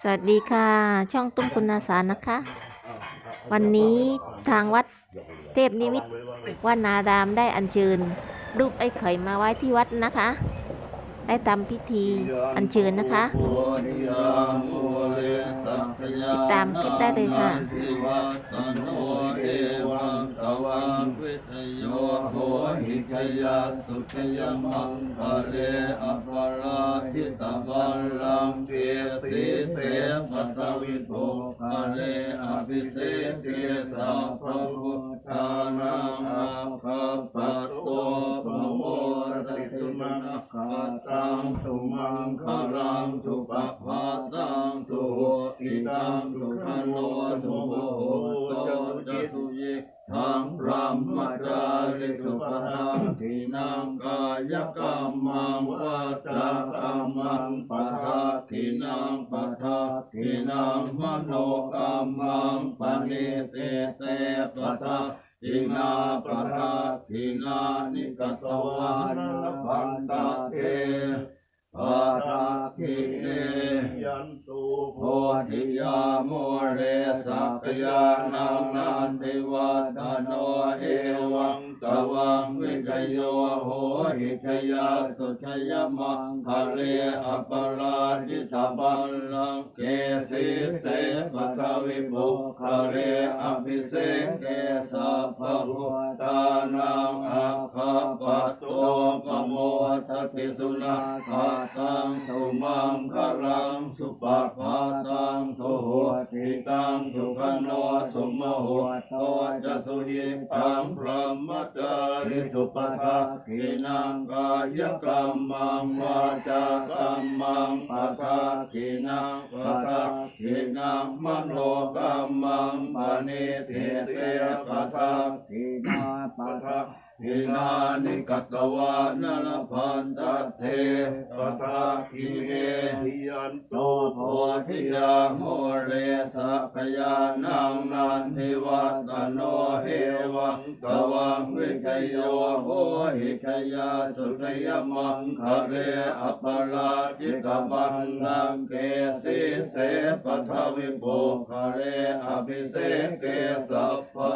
สวัสดีค่ะ ช่องตุ้มคุณอาสานะคะ วันนี้ทางวัดเทพนิมิตรวานารามได้อัญเชิญ รูปไอ้ไข่มาไว้ที่วัดนะคะ ได้ทำพิธีอัญเชิญนะคะ ติดตามคลิปได้เลยค่ะ โยโหหิกยาสุขยมังคะเลอปราทิตบัลลังเกสีเสปัตวิโภคะเลอภิเศษเกสัพพุทธานังอาภาปโตปโมติตุนังขาตังสุมังคารังสุ มังปะทาทินังปะทาทินังมโนกรรมังปณิเตเตปะทาทินาปะทาทินานิกตวานพันตะเต ปะทาทิเนยันตุโพธิยาโมเรสัพยานังนันติวัตโนเอวังตวังวิจโยโหหิชยาสุชยมังคะเลอปราจิตบัลลังเกสีเสปัทวิบุคะเลอภิเศษเกสัพพพุทธานา ทติสุนาคาตังสุมังคลังสุปะภาตังโทโหติตังสุขโนสุมโหโตจะสุยิตังพระมจาริสุปทากินังกายกรรมังวาจากรรมังปะทากินังปะทากินังมโนกรรมังปณิเทเตปะทากินาปะทา กินานิกัตวานนพันตเทปะทากิเมยันโตตุโพธิยาโมเรสัพยานังนันทิวัตโนเอวังตวังวิจโยโหหิชยาสุขยมังคะเรอปราจิตบัลลังเกสีเสปทวิโภคะเรอภิเศษเกสัพพพุ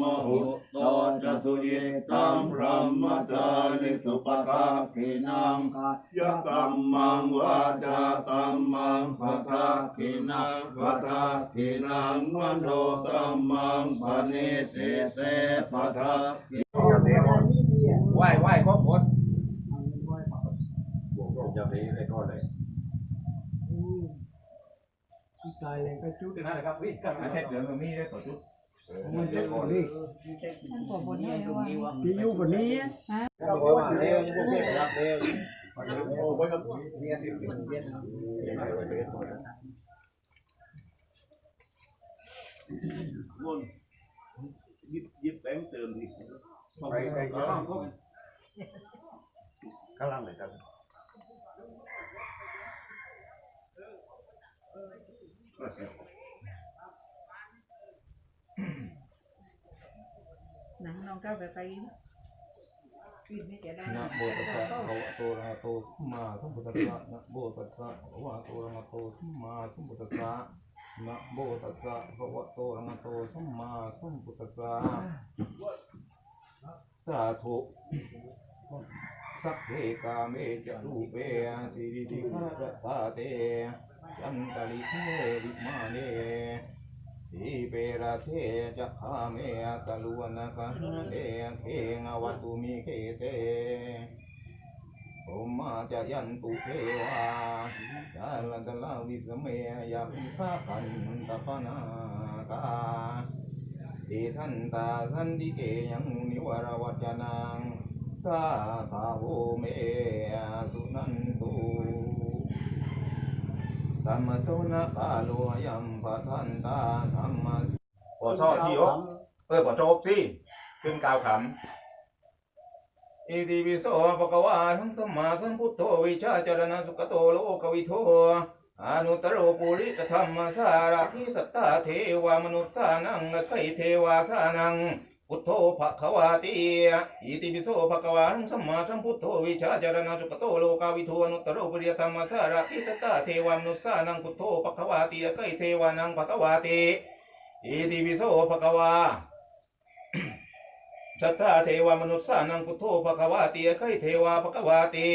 มหุโตจะสุยิตังพระมจาริสุปะทาคินังกายกรรมังวาจากรรมังปะทาคินังปะทาคินังมโนกรรมังปณิเตเตปะทาไหว้ไหว้ก็พ้นจะไปไอ้ก้อนเลยตายเลยก็จุดถึงนั่นเลยครับวิ่งกันอาเทศเหลืองตรงนี้ได้ต่อชุด มันจะขอนี่มันปวบนนี้ยที่อยู่บนนี้ก็บอกว่าเร็วพวกเนี้รับเร็วโอ้ไว้กับเมียที่มันเมียมุ่นยิบยิบแบงเติมดิไปไปก็ข้างล่างเลยครับห นังน้องก้าวไปไปกินไม่จะได้นะโมตัสสะภะคะวะโตอะระหะโตสัมมาสัมพุทธัสสะนะโมตัสสะภะคะวะโตอะระหะโตสัมมาสัมพุทธัสสะนะโมตัสสะภะคะวะโตอะระหะโตสัมมาสัมพุทธัสสะสาธุสัพเพกาเมจะรูเปสิริติฆรตาเตจันตลิเทวิมาเน ทีเปราเทจะคาเมตะลวนกันเดเคงอวัตุมิเคเตโอมาจะยันตุเทวาจาลันตลาวิสเมยัพิฆาคันตปนากาทีทันตาสันติเกยังนิวรวัจนังสาภาโวเมสุนันตุ รรมโสนกาโลยัมปะทันตาธรรมสปอช่อที่ยกเออปอโจกสิขึ้นกาวขำอิติปิโสภะควะทังสมมาสัมพุทโธวิชาจรณสุขโตโลกวิโทอนุตตรโรปุริตธรรมสารทิสัตตาเทวามนุษย์สานังไคเทวาสานัง พุทโธภควาติอิติปิโสภควานังสัมมาสัมพุทโธวิชาจารณะจุกโตโลกาวิทูอนุตตรโรปุริยธรรมสาระทิตตาเทวามนุสานังพุทโธภควาติไคเทวานังภควาติอิติปิโสภควาสัทธาเทวามนุษย์สานังพุทโธภควาติไคเทวาภควาติ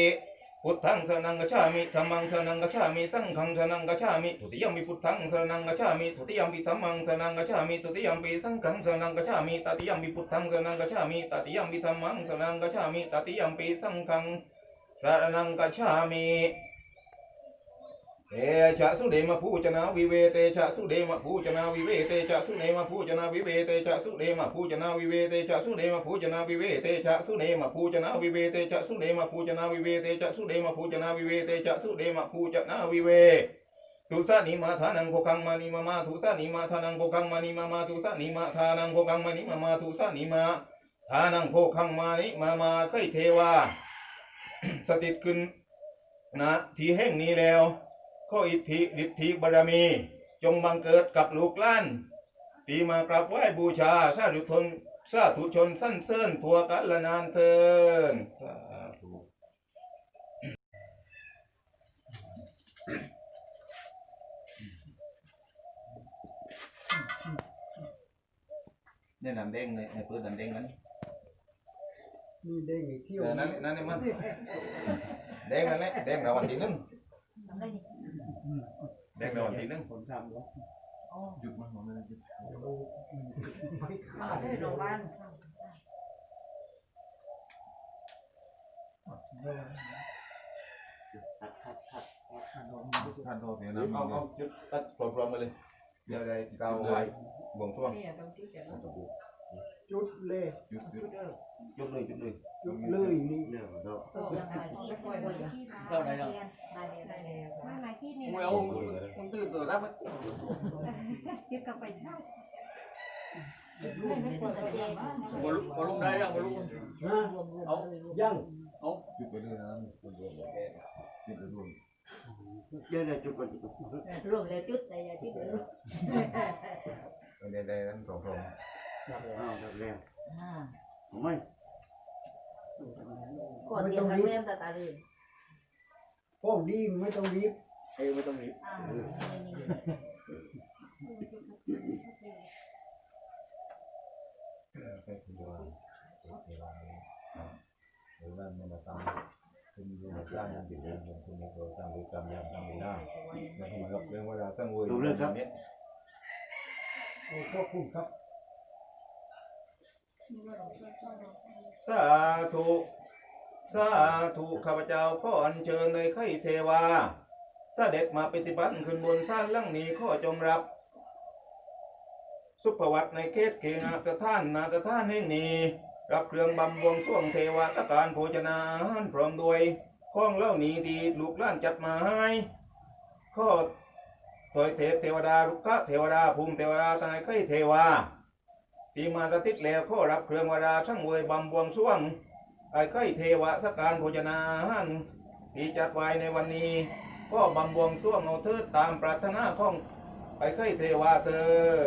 พุทธังสนังกชามิธัมมังสนังกชามิ สังฆังสนังกชามิทุติยมปิพุทธังสนังกชามิทุติยมปิธัมมังสนังกชามิทุติยมปิสังฆังสนังกชามิตติยมปิพุทธังสนังกชามิตติยมปิธัมมังสนังกชามิตติยมปิสังฆังสนังกชามิ เตชะสุเดมะภูจนาวิเวเตชะสุเดมะภูจนาวิเวเตชะสุเดมะภูจนาวิเวเตชะสุเดมะภูจนาวิเวเตชะสุเดมะภูจนาวิเวเตชะสุเดมะภูจนาวิเวเตชะสุเดมะภูจนาวิเวเตชะสุเดมะภูจนาวิเวเตชะสุเดมะภูจนาวิเวทุสานิมาทานังโคคังมานิมามาทุสานิมาทานังโคคังมานิมามาทุสานิมาทานังโคคังมานิมามาทุสานิมาทานังโคคังมานิมามาเคยเทวาสถิตขึ้นนะที่แห่งนี้แล้ว ขออิทธิฤทธิบารมี จงบังเกิดกับลูกหล้านที่มากราบไหว้บูชาสาธุชนสาธุชนสั้นเซินทั่วกันละนานเทินสาธุเนี่ยน้ำแดงเลยไอ้ปืนน้ำแดงนั้นนี่เด้งอีกเที่ยวเออนั่นนั่นนี่มันแดงนั่นแหละแดงรางวัลที่หนึ่งทำได้ดิ แต่ก่อนนี้เรื่องผลทำแล้วหยุดมันหมดเลยหยุดไม่ขาดเลยโรงพยาบาลตัดตัดตัดตัดโดนตัดโดนเดี๋ยวนะเอาเอาหยุดตัดพร้อมๆกันเลยเดี๋ยวได้เกาไว้บ่งช่วง จุดเลขจุดจุดจุดเลยจุดเลยจุดเลยนี่เนี่ยมันดอกมาหลายที่นี่ Mày ông ông từ từ đáp ấy. ยึดกลับไปใช่ไม่ควรจะเจ๊ Một lúc một lúc đấy là một lúc ฮะ ông ยัง จุดไปเรื่อยนะจุดรวมแกจุดรวมเดี๋ยวจุดก่อนจุดก่อนรวมเลยจุดแต่อย่าจุดเดียว ในในนั้นสองสอง ดับแล้วอ้าวดับแล้วอ่าโอนยดเตียงทำเล่มตาตาลืมพวกดีไม่ต้องรีบเอ้ยไม่ต้องรีบอ่านี่เรื่อมัคร้างคโร้างวิกยาอ้างคุ้มครับ สาธุ สาธุข้าพเจ้าขออัญเชิญในไข่เทวาสเสด็จมาปฏิบัติขึ้นบนสร้างลังนี้ข้อจงรับ สุภวัตในเขตเขงาตท่านนาตท่านแห่งนี้ รับเครื่องบำบวงส่วงเทวาตการโภชนาหารพร้อมด้วยข้องเหล่านี้ดีลูกล้านจัดมาให้ข้อถอยเทพเทวดาลุกะเทวดาภูมิเทวดาตายไข่เทวา ที่มาระติดแล้วข้อรับเครื่องวราช่างเวยบำบวงส่วงไอ้ไข่เทวะสการโภชนาหันที่จัดไว้ในวันนี้ ก็บำบวงส่วงเอาเถิดตามปรารถนาของไอ้ไข่เทวะเถิง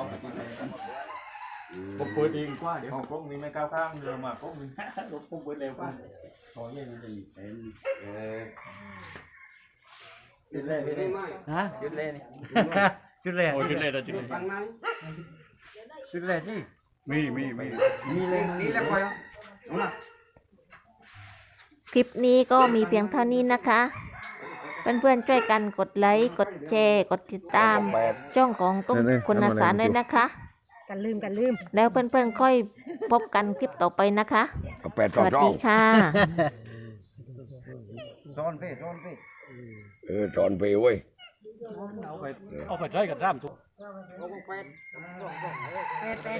เอาไปที่นกันผมเปิดเองกว่าเดี๋ยวของพวกนี้ไม่ก้าวข้ามเรือมาพวกนี้พวกเปิดเร็วกว่าขอเย็นมันจะมีเต็มเออจุดเล่ไหมฮะจุดเล่นจุดเล่นโอ้จุดเล่นจุดเล่นจุดเล่นนี่มีมีมีมีเลยนี่แล้วไปคลิปนี้ก็มีเพียงเท่านี้นะคะ เพื่อนๆช่วยกันกดไลค์กดแชร์กดติดตามช่องของตุ้มคุณนาสารด้วยนะคะ กันลืมกันลืม แล้วเพื่อนๆค่อยพบกันคลิปต่อไปนะคะ เอาแปดสสองวัสสอดีงค่ะ ซ้อนเพ่ซ้อนเพ่เออสอนไปเว้ยเอาไปเอาไปใช้กันร่ามทุก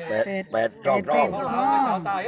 แปดแปดสองสองเอาไปเอาตาย